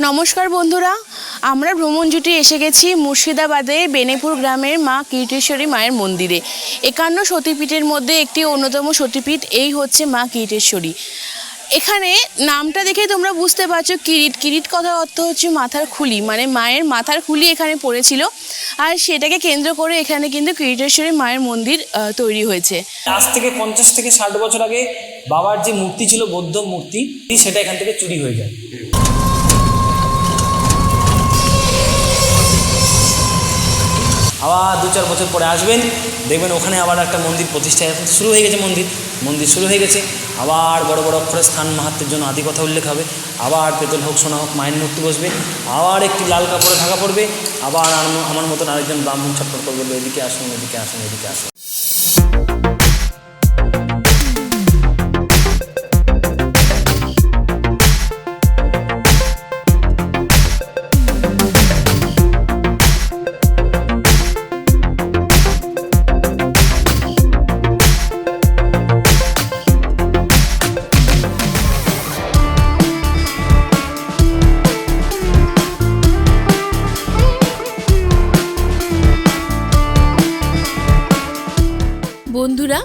নমস্কার বন্ধুরা, আমরা ভ্রমণ জুটি এসে গেছি মুর্শিদাবাদে বেনেপুর গ্রামের মা কীর্তেশ্বরী মায়ের মন্দিরে। একান্ন সতীপীঠের মধ্যে একটি অন্যতম সতীপীঠ, এই হচ্ছে মা কীর্তেশ্বরী। এখানে নামটা দেখে তোমরা বুঝতে পারছ, কিরিট কিরিট কথার অর্থ হচ্ছে মাথার খুলি মানে মায়ের মাথার খুলি এখানে পড়েছিল। আর সেটাকে কেন্দ্র করে এখানে কিন্তু কীর্তেশ্বরী মায়ের মন্দির তৈরি হয়েছে। আজ থেকে পঞ্চাশ থেকে ষাট বছর আগে বাবার যে মূর্তি ছিল, বৌদ্ধ মূর্তি, সেটা এখান থেকে চুরি হয়ে যায়। আবার দু চার বছর পরে আসবেন, দেখবেন ওখানে আবার একটা মন্দির প্রতিষ্ঠা শুরু হয়ে গেছে মন্দির মন্দির শুরু হয়ে গেছে। আবার বড় বড় অক্ষরে স্থান মাহাত্মের জন্য আদি কথা উল্লেখ হবে। আবার পেতল হোক, সোনা হোক, মায়ের মূর্তি বসবে। আবার একটি লাল কাপড়ে ঢাকা পড়বে। আবার আমার- আমার মতন আরেকজন ব্রাহ্মণ ছাত্র করবে এদিকে আসুন এদিকে আসুন এদিকে আসুন। বন্ধুরা,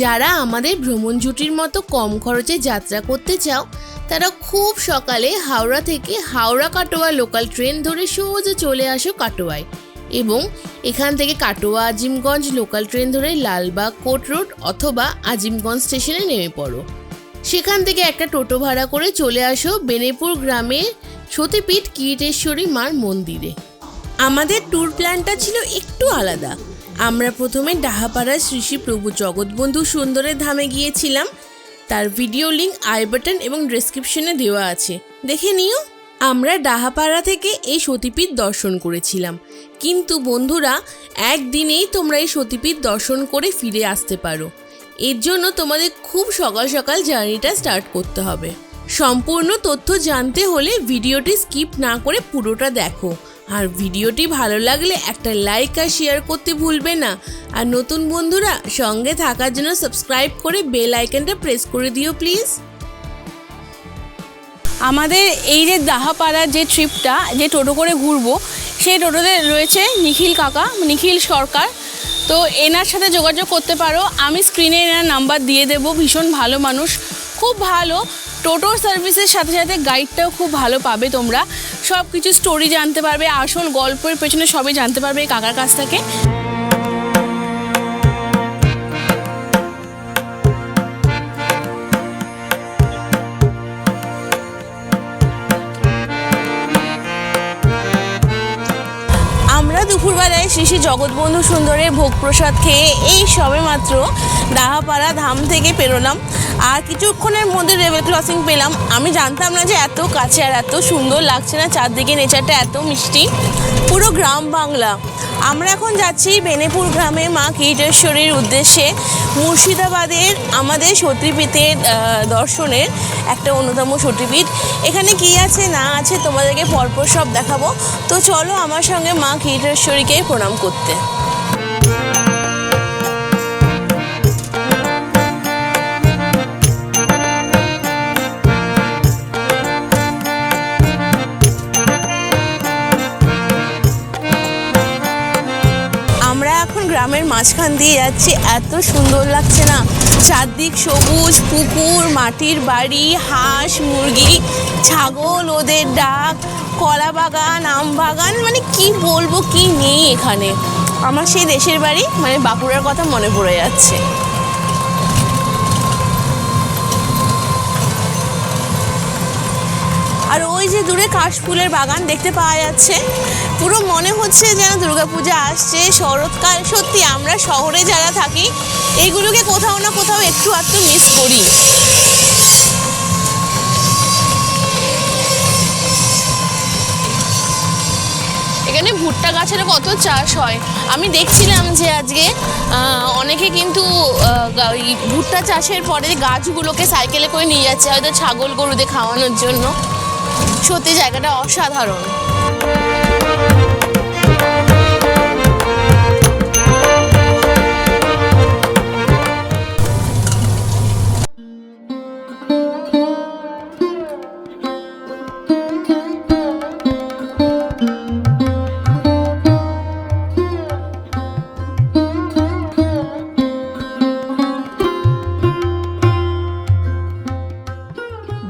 যারা আমাদের ভ্রমণ জুটির মতো কম খরচে যাত্রা করতে চাও, তারা খুব সকালে হাওড়া থেকে হাওড়া কাটোয়া লোকাল ট্রেন ধরে সোজা চলে আসো কাটোয়ায় এবং এখান থেকে কাটোয়া, আজিমগঞ্জ লোকাল ট্রেন ধরে লালবাগ, কোট রোড অথবা আজিমগঞ্জ স্টেশনে নেমে পড়ো। সেখান থেকে একটা টোটো ভাড়া করে চলে আসো বেনেপুর গ্রামে সতীপীঠ কীর্তেশ্বরী মার মন্দিরে। আমাদের ট্যুর প্ল্যানটা ছিল একটু আলাদা। আমরা প্রথমে ডাহাপাড়ার শ্রী শ্রী প্রভু জগৎবন্ধু সুন্দরের ধামে গিয়েছিলাম। তার ভিডিও লিঙ্ক আই বাটন এবং ডেসক্রিপশনে দেওয়া আছে। দেখে নিও, আমরা ডাহাপাড়া থেকে এই সতীপীঠ দর্শন করেছিলাম। কিন্তু বন্ধুরা, একদিনেই তোমরা এই সতীপীঠ দর্শন করে ফিরে আসতে পারো। এর জন্য তোমাদের খুব সকাল সকাল জার্নিটা স্টার্ট করতে হবে। সম্পূর্ণ তথ্য জানতে হলে ভিডিওটি স্কিপ না করে পুরোটা দেখো। আর ভিডিওটি ভালো লাগলে একটা লাইক আর শেয়ার করতে ভুলবে না। আর নতুন বন্ধুরা সঙ্গে থাকার জন্য সাবস্ক্রাইব করে বেল আইকনটা প্রেস করে দিও প্লিজ আমাদের এই যে দাহাপাড়ার যে ট্রিপটা যে টোটো করে ঘুরবো, সেই টোটোতে রয়েছে নিখিল কাকা, নিখিল সরকার। তো এনার সাথে যোগাযোগ করতে পারো। আমি স্ক্রিনে এনার নাম্বার দিয়ে দেবো। ভীষণ ভালো মানুষ, খুব ভালো। টোটো সার্ভিসের সাথে সাথে গাইডটাও খুব ভালো পাবে তোমরা। সব কিছু স্টোরি জানতে পারবে আসল গল্পের পেছনে সবই জানতে পারবে কাকার কাছ থেকে। দুপুরবেলায় শ্রী শ্রী জগৎবন্ধু সুন্দরের ভোগ প্রসাদ খেয়ে এই সবে মাত্র দাহাপাড়া ধাম থেকে পেরোলাম। আর কিছুক্ষণের মধ্যে রেল ক্রসিং পেলাম। আমি জানতাম না যে এত কাছে আর এত সুন্দর লাগছে না, চারদিকে নেচারটা এত মিষ্টি। পুরো গ্রাম বাংলা। আমরা এখন যাচ্ছি বেনেপুর গ্রামে মা কীটেশ্বরীর উদ্দেশ্যে। মুর্শিদাবাদের আমাদের সতীপীঠের দর্শনের একটা অন্যতম সতীপীঠ। এখানে কি আছে, না আছে তোমাদেরকে পরপর সব দেখাবো। তো চলো আমার সঙ্গে মা কীটেশ্বরীকে প্রণাম করতে। গ্রামের মাঝখান দিয়ে যাচ্ছি। এত সুন্দর লাগছে না। চারদিক সবুজ, পুকুর, মাটির বাড়ি, হাঁস, মুরগি, ছাগল, ওদের ডাক, কলা বাগান, আম বাগান মানে কি বলব, কি নেই এখানে? আমার সেই দেশের বাড়ি মানে বাঁকুড়ার কথা মনে পড়ে যাচ্ছে আর ওই যে দূরে কাশফুলের বাগান দেখতে পাওয়া যাচ্ছে। পুরো মনে হচ্ছে যেন দুর্গাপূজা আসছে। শরৎকাল, সত্যি আমরা শহরে যারা থাকি এইগুলোকে কোথাও না কোথাও একটু আধটু মিস করি। এখানে ভুট্টা গাছের কত চাষ হয়? আমি দেখছিলাম যে আজকে অনেকে কিন্তু ভুট্টা চাষের পরে গাছগুলোকে সাইকেলে করে নিয়ে যাচ্ছে, হয়তো ছাগল গরুদের খাওয়ানোর জন্য। সত্যি জায়গাটা অসাধারণ।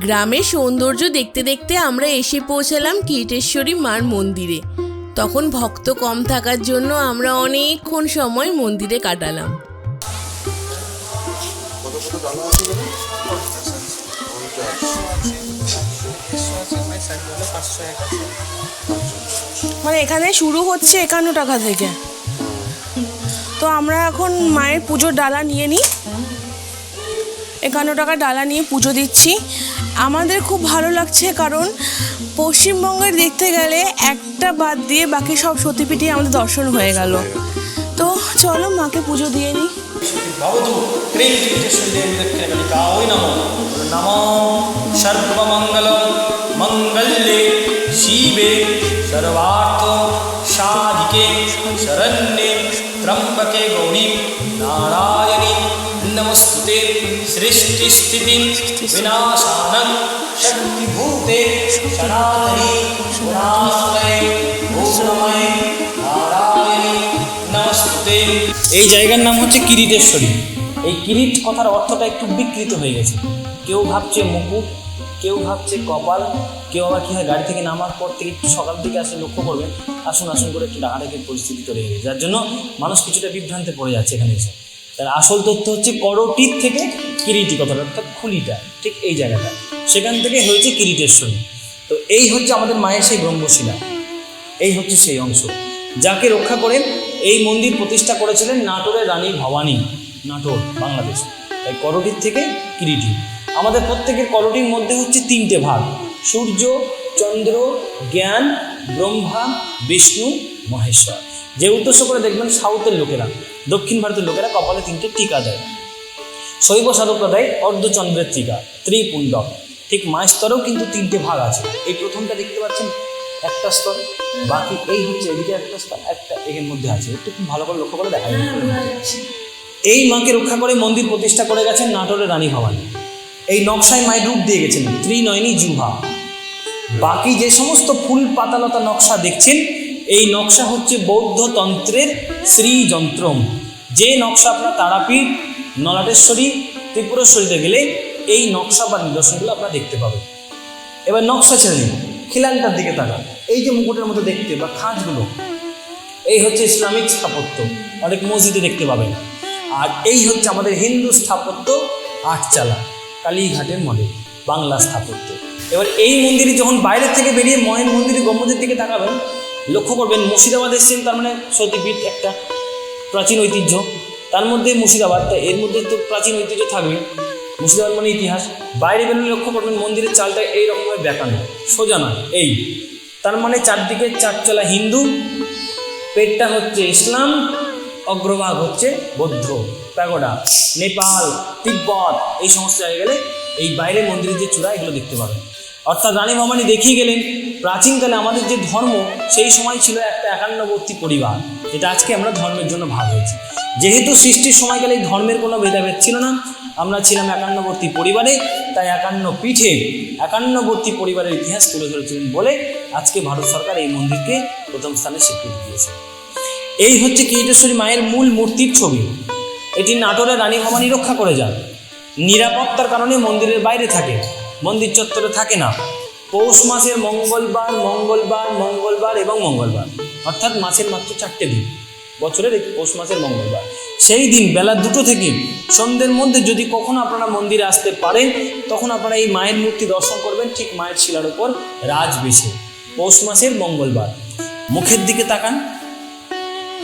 গ্রামের সৌন্দর্য দেখতে দেখতে আমরা এসে পৌঁছালাম কীটেশ্বরী মার মন্দিরে। তখন ভক্ত কম থাকার জন্য আমরা অনেকক্ষণ সময় মন্দিরে কাটালাম। মানে এখানে শুরু হচ্ছে একান্ন টাকা থেকে। তো আমরা এখন মায়ের পুজোর ডালা নিয়ে নিই। একান্ন টাকা ডালা নিয়ে পুজো দিচ্ছি। আমাদের খুব ভালো লাগছে কারণ পশ্চিমবঙ্গের দেখতে গেলে একটা বাদ দিয়ে বাকি সব সতীপীঠে আমাদের দর্শন হয়ে গেল। তো চলো মাকে পুজো দিয়ে নিই সর্বমঙ্গলম মঙ্গলে শিবে সর্বার্থ সাধিকে শরণ্যে ত্রম্বকে গৌরী নারায়ণী। शरण्ये त्र्यम्बके गौरी नारायणी नमस्ते सृष्टिस्थितिं विनाशानं शक्तिभूते सनातनी गुणाश्रये भूषणमये নারায়ণী নমস্তে এই জায়গার নাম হচ্ছে কিরিটেশ্বরী এই কিরিট কথার অর্থটা একটু বিকৃত হয়ে গেছে কেউ ভাবছে মুকুট কেউ ভাবছে কপাল কেউ আবার কী হয় গাড়ি থেকে নামার পর থেকে একটু সকাল থেকে আসে লক্ষ্য করবেন আসুন আসুন করে একটু ডাকাডাকির পরিস্থিতি তৈরি হয়ে গেছে যার জন্য মানুষ কিছুটা বিভ্রান্তে পড়ে যাচ্ছে এখানে এসে তার আসল তথ্য হচ্ছে করটির থেকে কিরিটি কথাটা, অর্থাৎ খুলিটা ঠিক এই জায়গাটা। সেখান থেকে হয়েছে কিরিটেশ্বরী তো এই হচ্ছে আমাদের মায়ের সেই ব্রহ্মশিলা। এই হচ্ছে সেই অংশ। যাকে রক্ষা করেন এই মন্দির প্রতিষ্ঠা করেছিলেন নাটোরের রানী ভবানী, নাটোর, বাংলাদেশ। তাই করটির থেকে কিরিটি। আমাদের প্রত্যেকের করটির মধ্যে হচ্ছে তিনটে ভাগ। সূর্য, চন্দ্র, জ্ঞান, ব্রহ্মা, বিষ্ণু, মহেশ্বর। যে উদ্দেশ্য করে দেখবেন সাউথের লোকেরা। দক্ষিণ ভারতের লোকেরা কপালে তিনটে টিকা দেয়। শৈব সাধকরা দেয় অর্ধচন্দ্রের টিকা ত্রিপুণ্ডক ঠিক মায়ের স্তরেও কিন্তু তিনটে ভাগ আছে। এই প্রথমটা দেখতে পাচ্ছেন একটা স্তর বাকি এই হচ্ছে এদিকে একটা স্তর একটা এর মধ্যে আছে। একটু খুব ভালো করে লক্ষ্য করে দেখা যায় এই মাকে রক্ষা করে মন্দির প্রতিষ্ঠা করে গেছেন নাটোরের রানী ভবানী। এই নকশায় মায়ের রূপ দিয়ে গেছেন ত্রিনয়নী জুহা। বাকি যে সমস্ত ফুল পাতালতা নকশা দেখছেন এই নকশা হচ্ছে বৌদ্ধ তন্ত্রের শ্রীযন্ত্রম। যে নকশা আপনার তারাপীঠ, নলাটেশ্বরী, ত্রিপুরেশ্বরীতে গেলে এই নকশা বা নিদর্শনগুলো আপনারা দেখতে পাবেন। এবার নকশা ছেড়ে নিন খিলানটার দিকে তাকান। এই যে মুকুটের মতো দেখতে বা খাঁজগুলো, এই হচ্ছে ইসলামিক স্থাপত্য, অনেক মসজিদে দেখতে পাবেন। আর এই হচ্ছে আমাদের হিন্দু স্থাপত্য আটচালা, কালীঘাটের মডেল বাংলা স্থাপত্য। এবার এই মন্দিরে যখন বাইরের থেকে বেরিয়ে মহেন মন্দিরের গম্বুজের দিকে তাকাবেন লক্ষ্য করবেন মুর্শিদাবাদ এসছেন তার মানে সতীপীঠ একটা প্রাচীন ঐতিহ্য। তার মধ্যে মুর্শিদাবাদ তা এর মধ্যে তো প্রাচীন ঐতিহ্য থাকবে। মুর্শিদাবাদ মানে ইতিহাস। বাইরে বেরোলে লক্ষ্য করবেন, মন্দিরের চালটা এইরকমভাবে বেঁকানো সোজা নয় এই। তার মানে চারদিকে চারচলা হিন্দু, পেটটা হচ্ছে ইসলাম, অগ্রভাগ হচ্ছে বৌদ্ধ। প্যাগোডা, নেপাল, তিব্বত, এই সমস্ত জায়গায় গেলে এই বাইরে মন্দিরের যে চূড়া, এগুলো দেখতে পাবেন। অর্থাৎ রানী ভবানী দেখিয়ে গেলেন, প্রাচীনকালে আমাদের যে ধর্ম, সেই সময় ছিল একটা একান্নবর্তী পরিবার। যেটা আজকে আমরা ধর্মের জন্য ভাগ হয়েছি। যেহেতু সৃষ্টির সময়কালে ধর্মের কোনো ভেদাভেদ ছিল না, আমরা ছিলাম একান্নবর্তী পরিবারে, তাই একান্ন পিঠে একান্নবর্তী পরিবারের ইতিহাস তুলে ধরেছিলেন বলে আজকে ভারত সরকার এই মন্দিরকে প্রথম স্থানে স্বীকৃতি দিয়েছে। এই হচ্ছে কিরিটেশ্বরী মায়ের মূল মূর্তির ছবি। এটি নাটোরের রানী ভবানী রক্ষা করে যান। নিরাপত্তার কারণে মন্দিরের বাইরে থাকে। মন্দির চত্বরে থাকে না। পৌষ মাসের মঙ্গলবার মঙ্গলবার মঙ্গলবার এবং মঙ্গলবার। অর্থাৎ মাসের মাত্র চারটে দিন। বছরের পৌষ মাসের মঙ্গলবার। সেই দিন বেলা দুটো থেকে সন্ধ্যের মধ্যে যদি কখনো আপনারা মন্দিরে আসতে পারেন, তখন আপনারা এই মায়ের মূর্তি দর্শন করবেন ঠিক মায়ের শিলার উপর রাজ বেছে পৌষ মাসের মঙ্গলবার। মুখের দিকে তাকান।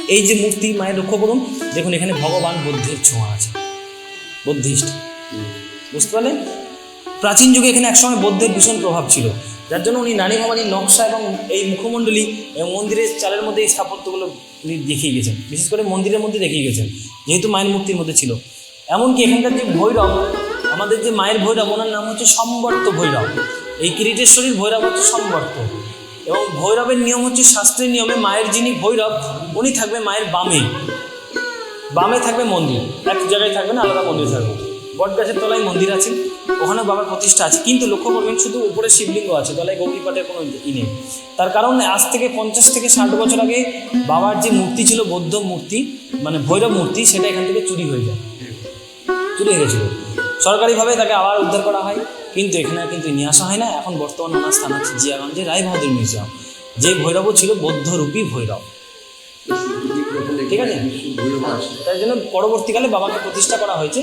এই যে মূর্তি মায়ের লক্ষ্য করুন, দেখুন এখানে ভগবান বুদ্ধের ছোঁয়া আছে। বুদ্ধিস্ট। বুঝতে পারলেন? প্রাচীন যুগে এখানে একসময় বৌদ্ধের ভীষণ প্রভাব ছিল। যার জন্য উনি নারী ভবানীর নকশা এবং এই মুখমণ্ডলী এবং মন্দিরের চালের মধ্যে এই স্থাপত্যগুলো উনি দেখিয়ে গেছেন। বিশেষ করে মন্দিরের মধ্যে দেখিয়ে গেছেন, যেহেতু মায়ের মূর্তির মধ্যে ছিল। এমনকি এখানকার যে ভৈরব, আমাদের যে মায়ের ভৈরব, ওনার নাম হচ্ছে সম্বর্ত ভৈরব। এই কিরিটেশ্বরীর ভৈরব হচ্ছে সম্বর্ত। এবং ভৈরবের নিয়ম হচ্ছে শাস্ত্রের নিয়মে মায়ের যিনি ভৈরব, উনি থাকবে মায়ের বামে। বামে থাকবে মন্দির। এক জায়গায় থাকবে না, আলাদা মন্দির থাকবে। বট গাছের তলায় মন্দির আছে ওখানে বাবার প্রতিষ্ঠা আছে। কিন্তু লক্ষ্য করবেন, শুধু উপরে শিবলিঙ্গ আছে, তলায় গৌরীপাঠের কোনো ই নেই। তার কারণ, আজ থেকে পঞ্চাশ থেকে ষাট বছর আগে বাবার যে মূর্তি ছিল, বৌদ্ধ মূর্তি মানে ভৈরব মূর্তি, সেটা এখান থেকে চুরি হয়ে যায়। চুরি হয়ে গেছিল। সরকারিভাবে তাকে আবার উদ্ধার করা হয়, কিন্তু এখানে কিন্তু নিয়ে আসা হয় না। এখন বর্তমান ওনার স্থান আছে জিয়াগঞ্জে রায় বাহাদুর মিউজিয়াম যে ভৈরবও ছিল বৌদ্ধরূপী ভৈরব। ঠিক আছে? তাই জন্য পরবর্তীকালে বাবাকে প্রতিষ্ঠা করা হয়েছে,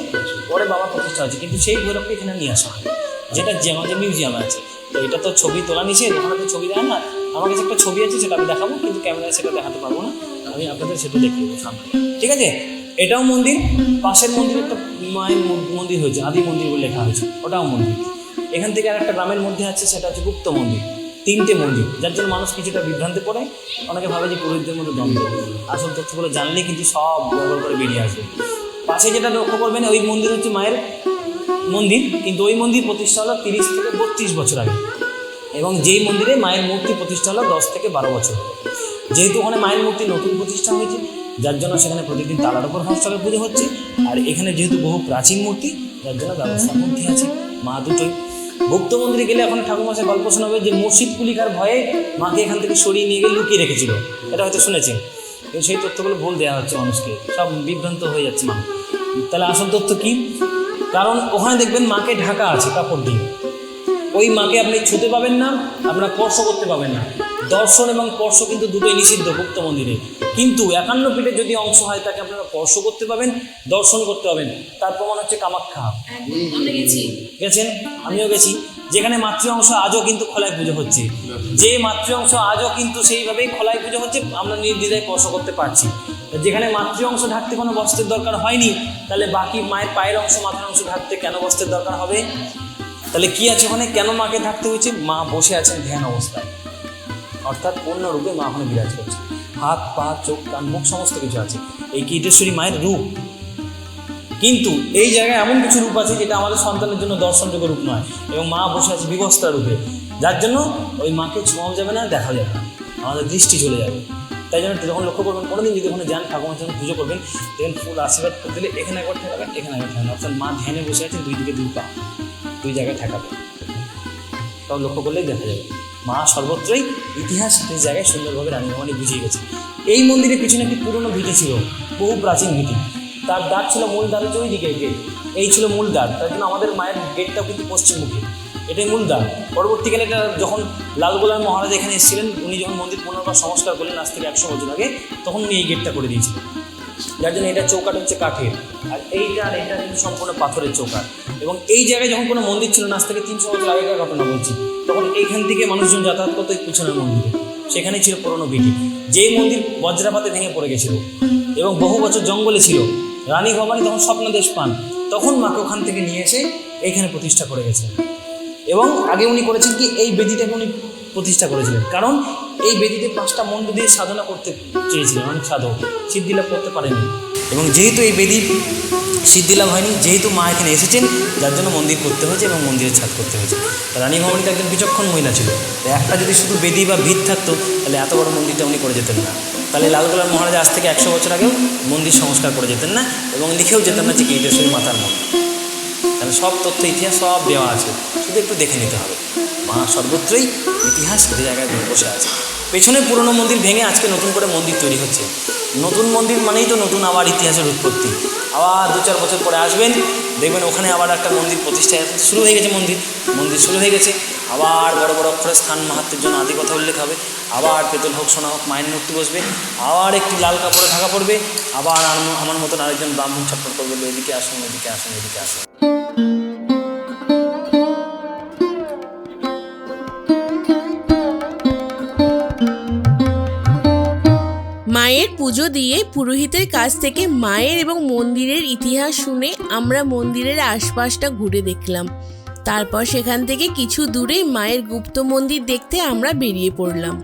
পরে বাবা প্রতিষ্ঠা হয়েছে। কিন্তু সেই ভৈরবকে এখানে নিয়ে আসা হয় যেটা যে আমাদের মিউজিয়ামে আছে। তো এটা তো ছবি তোলা নিষেধ, ওখানে তো ছবি দেয় না। আমার কাছে একটা ছবি আছে, সেটা আমি দেখাবো, কিন্তু ক্যামেরায় সেটা দেখাতে পারব না। আমি আপনাদের সেটা দেখিয়ে দেবো সামনে। ঠিক আছে? এটাও মন্দির, পাশের মন্দির একটা মায়ের মন্দির হয়েছে, আদি মন্দির বলে লেখা হয়েছে, ওটাও মন্দির। এখান থেকে আর একটা গ্রামের মধ্যে আছে, সেটা হচ্ছে গুপ্ত মন্দির। তিনটে মন্দির, যার জন্য মানুষ কিছুটা বিভ্রান্তি পড়ে। অনেকে ভাবে যে পুরোহিতদের মধ্যে দ্বন্দ্ব। আসল তথ্যগুলো জানলে কিন্তু সব গড়বড় করে বেরিয়ে আসবে। পাশে যেটা লক্ষ্য করবেন, ওই মন্দির হচ্ছে মায়ের মন্দির, কিন্তু ওই মন্দির প্রতিষ্ঠা হলো তিরিশ থেকে বত্রিশ বছর আগে। এবং যেই মন্দিরে মায়ের মূর্তি প্রতিষ্ঠা হলো দশ থেকে বারো বছর। যেহেতু ওখানে মায়ের মূর্তি নতুন প্রতিষ্ঠা হয়েছে, যার জন্য সেখানে প্রতিদিন তালার উপর হস্তকে পুজো হচ্ছে। আর এখানে যেহেতু বহু প্রাচীন মূর্তি, যার জন্য ব্যবস্থার মধ্যে আছে মা দুটোই। গুপ্ত মন্দিরে গেলে এখন ঠাকুমাসে গল্প শোনাবে যে মসজিদ কুলিকার ভয়ে মাকে এখান থেকে সরিয়ে নিয়ে গিয়ে লুকিয়ে রেখেছিল। এটা হয়তো শুনেছেন। কিন্তু সেই তথ্যগুলো ভুল দেওয়া হচ্ছে মানুষকে। সব বিভ্রান্ত হয়ে যাচ্ছে মানুষ। তাহলে আসল তথ্য কী? কারণ ওখানে দেখবেন মাকে ঢাকা আছে কাপড় দিয়ে। ওই মাকে আপনি ছুতে পাবেন না, আপনার স্পর্শ করতে পাবেন না। দর্শন এবং স্পর্শ কিন্তু দুটোই নিষিদ্ধ গুপ্ত মন্দিরে। কিন্তু একান্ন পিঠে যদি অংশ হয় তাকে আপনারা স্পর্শ করতে পাবেন দর্শন করতে পাবেন। তার প্রমাণ হচ্ছে কামাখ্যা। গেছেন? আমিও গেছি। যেখানে মাতৃ অংশ আজও কিন্তু খোলায় পুজো হচ্ছে। যে মাতৃ অংশ আজও কিন্তু সেইভাবেই খোলায় পুজো হচ্ছে আমরা নির্দ্বিধায় স্পর্শ করতে পারছি। যেখানে মাতৃ অংশ ঢাকতে কোনো বস্ত্রের দরকার হয়নি তাহলে বাকি মায়ের পায়ের অংশ মাথার অংশ ঢাকতে কেন বস্ত্রের দরকার হবে? তাহলে কি আছে ওখানে? কেন মাকে থাকতে হয়েছে? মা বসে আছেন ধ্যান অবস্থায়। অর্থাৎ পূর্ণরূপে মা ওখানে বিরাজ করছে। হাত, পা, চোখ, কান, মুখ সমস্ত কিছু আছে। এই কীটেশ্বরী মায়ের রূপ। কিন্তু এই জায়গায় এমন কিছু রূপ আছে যেটা আমাদের সন্তানের জন্য দর্শনযোগ্য রূপ নয় এবং মা বসে আছে বিবস্ত্রা রূপে। যার জন্য ওই মাকে ছোঁয়াও যাবে না, দেখা যাবে না। আমাদের দৃষ্টি চলে যাবে। তাই জন্য যখন লক্ষ্য করবেন, কোনোদিন যদি ওখানে যান, ঠাকুমার যখন পুজো করবেন, দেখবেন ফুল আশীর্বাদ করতে দিলে এখানে একবার ঠেকাবেন এখানে একবার ঠেকাবেন অর্থাৎ মা ধ্যানে বসে আছেন, দুই দিকে দুই পা, দুই জায়গায় ঠেকাবেন তাও লক্ষ্য করলেই দেখা যাবে। মা সর্বত্রই ইতিহাস এই জায়গায় সুন্দরভাবে রানী ভবানী বুঝিয়ে গেছে। এই মন্দিরের পিছনে একটি পুরনো ভিটি ছিল, বহু প্রাচীন ভিটি তার দ্বার ছিল মূল দ্বার হচ্ছে ওই গেট এই ছিল মূল দ্বার। তার জন্য আমাদের মায়ের গেটটাও কিন্তু পশ্চিমমুখী। এটাই মূল দ্বার। পরবর্তীকালে এটা যখন লালগোলার মহারাজ এখানে এসেছিলেন, উনি যখন মন্দির পুনর্বার সংস্কার করলেন আজ থেকে একশো বছর আগে, তখন উনি এই গেটটা করে দিয়েছিলেন। যার জন্য এটা চৌকাট হচ্ছে কাঠের। আর এইটা আর এটা কিন্তু সম্পূর্ণ পাথরের চৌকাট এবং এই জায়গায় যখন কোনো মন্দির ছিল না, আজ থেকে তিনশো বছর আগেকার ঘটনা বলছি, তখন এইখান থেকে মানুষজন যাতায়াত করতো এই পিছনের মন্দিরে। সেখানেই ছিল পুরনো বিটি যেই মন্দির বজ্রাপাতে ভেঙে পড়ে গেছিল এবং বহু বছর জঙ্গলে ছিল, রানী ভবানী তখন স্বপ্নাদেশ পান। তখন মাকে ওখান থেকে নিয়ে এসে এইখানে প্রতিষ্ঠা করে গেছেন এবং আগে উনি করেছেন কি, এই বেদিটাকে উনি প্রতিষ্ঠা করেছিলেন। কারণ এই বেদিতে পাঁচটা মন্ত্র দিয়ে সাধনা করতে চেয়েছিলেন অনেক সাধক, সিদ্ধিলাভ করতে পারেনি এবং যেহেতু এই বেদি সিদ্ধিলাভ হয়নি, যেহেতু মা এখানে এসেছেন, যার জন্য মন্দির করতে হয়েছে এবং মন্দিরের ছাদ করতে হয়েছে। রানী ভবানী একজন বিচক্ষণ মহিলা ছিল। একটা যদি শুধু বেদি বা ভিত থাকতো, তাহলে এত বড় মন্দিরটা উনি করে যেতেন না। তাহলে লালগোলার মহারাজ আজ থেকে একশো বছর আগেও মন্দির সংস্কার করে যেতেন না এবং লিখেও যেতেন না যে কেটেশ্বরী মাতার মন্দির তাহলে সব তথ্য ইতিহাস সব দেওয়া আছে। শুধু একটু দেখে নিতে হবে। মা সর্বত্রই ইতিহাস সে জায়গায় বসে আছে। পেছনে পুরনো মন্দির ভেঙে আজকে নতুন করে মন্দির তৈরি হচ্ছে। নতুন মন্দির মানেই তো নতুন আবার ইতিহাসের উৎপত্তি। আবার দু চার বছর পরে আসবেন, দেখবেন ওখানে আবার একটা মন্দির প্রতিষ্ঠা শুরু হয়ে গেছে মন্দির। মন্দির শুরু হয়ে গেছে। আবার বড় বড় অক্ষরে স্থান মাহাত্মের জন্য আদি কথা উল্লেখ হবে। আবার পেতল হোক, সোনা হোক, মায়ের মূর্তি বসবে। আবার একটি লাল কাপড়ে ঢাকা পড়বে। আবার আম- আমার মতন আরেকজন ব্রাহ্মণ ছাপ্পর করবে, এদিকে আসুন এদিকে আসুন এদিকে আসুন। মায়ের পুজো দিয়ে পুরোহিতের কাছ থেকে মায়ের এবং মন্দিরের ইতিহাস শুনে আমরা মন্দিরের আশপাশটা ঘুরে দেখলাম। তারপর সেখান থেকে কিছু দূরে মায়ের গুপ্ত মন্দির দেখতে আমরা বেরিয়ে পড়লাম।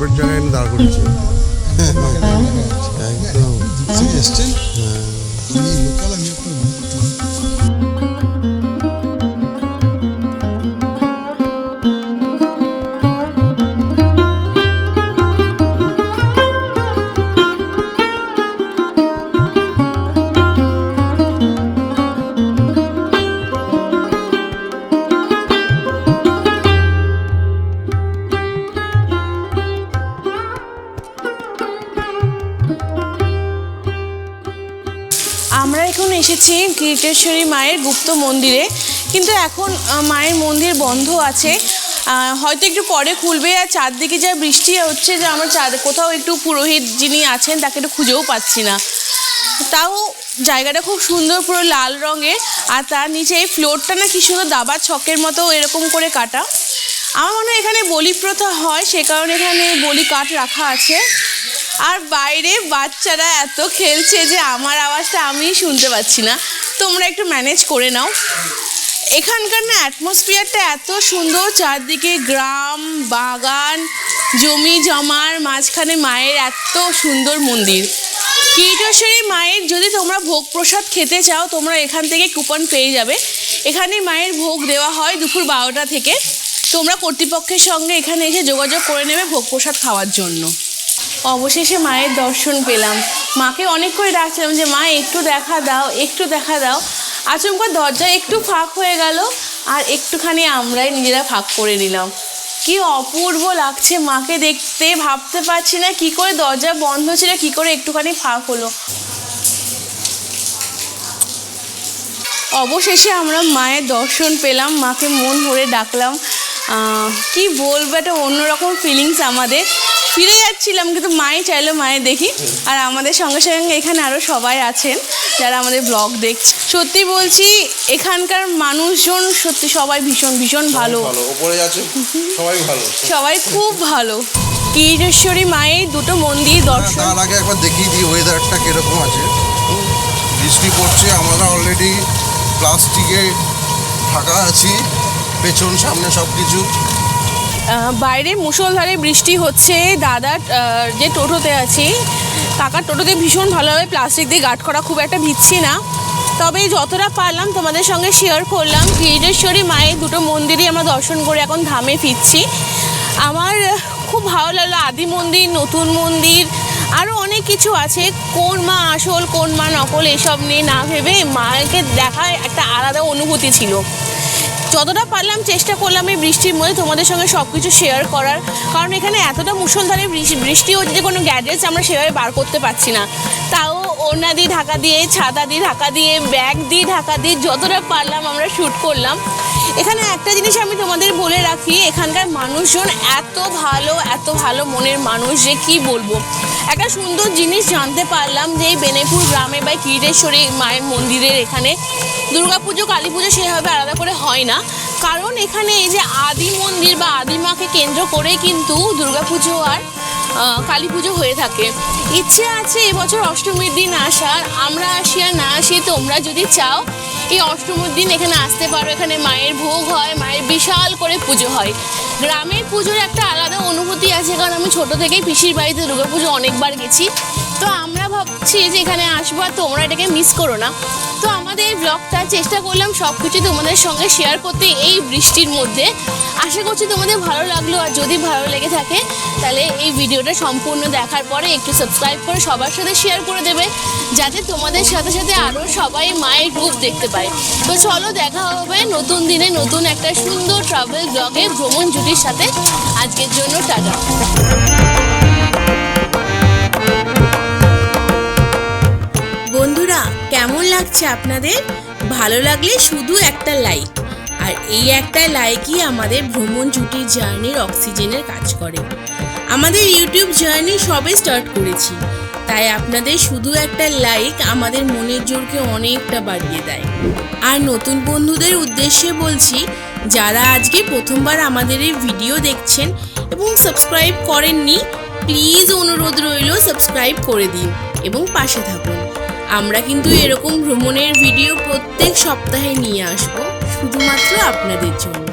পারফেক্ট জায়গায় এনে দাঁড় করেছে একদম। থেকে এসছেন আমি এসেছি মায়ের গুপ্ত মন্দিরে। কিন্তু এখন মায়ের মন্দির বন্ধ আছে। হয়তো একটু পরে খুলবে আর চারদিকে যা বৃষ্টি হচ্ছে, যে আমার চার, কোথাও একটু পুরোহিত যিনি আছেন, তাকে একটু খুঁজেও পাচ্ছি না। তাও জায়গাটা খুব সুন্দর, পুরো লাল রঙের। আর তার নিচে এই ফ্লোরটা না কি সুন্দর দাবার ছকের মতো এরকম করে কাটা। আমার মনে হয় এখানে বলি প্রথা হয়, সে কারণে এখানে বলি কাঠ রাখা আছে। আর বাইরে বাচ্চারা এত খেলছে যে আমার আওয়াজটা আমি শুনতে পাচ্ছি না। তোমরা একটু ম্যানেজ করে নাও। এখানকার না অ্যাটমসফিয়ারটা এত সুন্দর, চারদিকে গ্রাম, বাগান, জমি জমার মাঝখানে মায়ের এত সুন্দর মন্দির। কীটেশ্বরী মায়ের যদি তোমরা ভোগ প্রসাদ খেতে চাও, তোমরা এখান থেকে কুপন পেয়ে যাবে। এখানে মায়ের ভোগ দেওয়া হয় দুপুর বারোটা থেকে। তোমরা কর্তৃপক্ষের সঙ্গে এখানে এসে যোগাযোগ করে নেবে ভোগ প্রসাদ খাওয়ার জন্য। অবশেষে মায়ের দর্শন পেলাম। মাকে অনেক করে ডাকছিলাম যে, মা, একটু দেখা দাও, একটু দেখা দাও। আচমকা দরজা একটু ফাঁক হয়ে গেল আর একটুখানি আমরাই নিজেরা ফাঁক করে নিলাম। কি অপূর্ব লাগছে মাকে দেখতে, ভাবতে পারছি না কি করে দরজা বন্ধ ছিল, কি করে একটুখানি ফাঁক হলো। অবশেষে আমরা মায়ের দর্শন পেলাম, মাকে মন ভরে ডাকলাম। কি বলব, একটা অন্যরকম ফিলিংস আমাদের। ফিরে যাচ্ছিলাম কিন্তু মায়ে চাইলো মায়ে দেখি। আর আমাদের সঙ্গে সঙ্গে এখানে আরও সবাই আছেন যারা আমাদের ব্লগ দেখছে সত্যি বলছি এখানকার মানুষজন সত্যি সবাই ভীষণ ভীষণ ভালো। আছে সবাই ভালো। সবাই খুব ভালো। কীরেশ্বরী মায়ের দুটো মন্দির দর্শন। তার আগে একবার দেখিয়ে দিই ওয়েদারটা কীরকম আছে। বৃষ্টি পড়ছে আমরা অলরেডি প্লাস্টিকে ঢাকা আছি পেছন সামনে সব কিছু বাইরে মুষলধারে বৃষ্টি হচ্ছে, দাদা যে টোটোতে আছি, কাকার টোটোতে ভীষণ ভালোভাবে প্লাস্টিক দিয়ে গার্ড করা খুব একটা ভিচ্ছি না। তবে যতটা পারলাম তোমাদের সঙ্গে শেয়ার করলাম, গিরিজেশ্বরী মায়ের দুটো মন্দিরই আমরা দর্শন করে এখন ধামে ফিরছি। আমার খুব ভালো লাগল, আদি মন্দির, নতুন মন্দির আরও অনেক কিছু আছে। কোন মা আসল, কোন মা নকল, এসব নিয়ে না ভেবে মাকে দেখার একটা আলাদা অনুভূতি ছিল। যতটা পারলাম চেষ্টা করলাম এই বৃষ্টির মধ্যে তোমাদের সঙ্গে সব কিছু শেয়ার করার। কারণ এখানে এতটা মুষলধারে বৃষ্টি- বৃষ্টি হচ্ছে যে কোনো গ্যাজেটস আমরা সেভাবে বার করতে পারছি না। তাও ওড়না দিয়ে ঢাকা দিয়ে, ছাতা দিয়ে ঢাকা দিয়ে ব্যাগ দিয়ে ঢাকা দিয়ে যতটা পারলাম আমরা শ্যুট করলাম। এখানে একটা জিনিস আমি তোমাদের বলে রাখি, এখানকার মানুষজন এত ভালো এত ভালো মনের মানুষ যে কি বলব? একটা সুন্দর জিনিস জানতে পারলাম যে এই বেনেপুর গ্রামে বা কিরেশ্বরী মায়ের মন্দিরের এখানে দুর্গাপুজো কালী পুজো সেভাবে আলাদা করে হয় না। কারণ এখানে এই যে আদি মন্দির বা আদিমাকে কেন্দ্র করে কিন্তু দুর্গাপুজো আর কালী পুজো হয়ে থাকে। ইচ্ছে আছে এবছর অষ্টমীর দিন আসার, আমরা আসি আর না আসি তোমরা যদি চাও এই অষ্টমীর দিন এখানে আসতে পারো। এখানে মায়ের ভোগ হয়, মায়ের বিশাল করে পুজো হয়। গ্রামের পুজোর একটা আলাদা অনুভূতি আছে, কারণ আমি ছোট থেকেই পিসির বাড়িতে দুর্গাপুজো অনেকবার গেছি। তো আমরা ভাবছি যে এখানে আসব আর তোমরা এটাকে মিস করো না। তো আমাদের ব্লগটা চেষ্টা করলাম সব কিছু তোমাদের সঙ্গে শেয়ার করতে এই বৃষ্টির মধ্যে। আশা করছি তোমাদের ভালো লাগল, আর যদি ভালো লেগে থাকে, তাহলে এই ভিডিওটা সম্পূর্ণ দেখার পরে একটু সাবস্ক্রাইব করে সবার সাথে শেয়ার করে দেবে, যাতে তোমাদের সাথে সাথে আরও সবাই মায়ের রূপ দেখতে পায়। তো চলো দেখা হবে নতুন দিনে নতুন একটা সুন্দর ট্রাভেল ব্লগে ভ্রমণ জুটির সাথে আজকের জন্য টাটা। বন্ধুরা, কেমন লাগছে আপনাদের? ভালো লাগলে শুধু একটা লাইক এই একটা লাইকই আমাদের ভ্রমণ জুটির জার্নির অক্সিজেনের কাজ করে। আমাদের ইউটিউব জার্নি সবে স্টার্ট করেছি। তাই আপনাদের শুধু একটা লাইক আমাদের মনের জোরকে অনেকটা বাড়িয়ে দেয়। আর নতুন বন্ধুদের উদ্দেশ্যে বলছি, যারা আজকে প্রথমবার আমাদের এই ভিডিও দেখছেন এবং সাবস্ক্রাইব করেননি, প্লিজ অনুরোধ রইল সাবস্ক্রাইব করে দিন এবং পাশে থাকুন। আমরা কিন্তু এরকম ভ্রমণের ভিডিও প্রত্যেক সপ্তাহে নিয়ে আসব। শুধুমাত্র আপনাদের জন্য।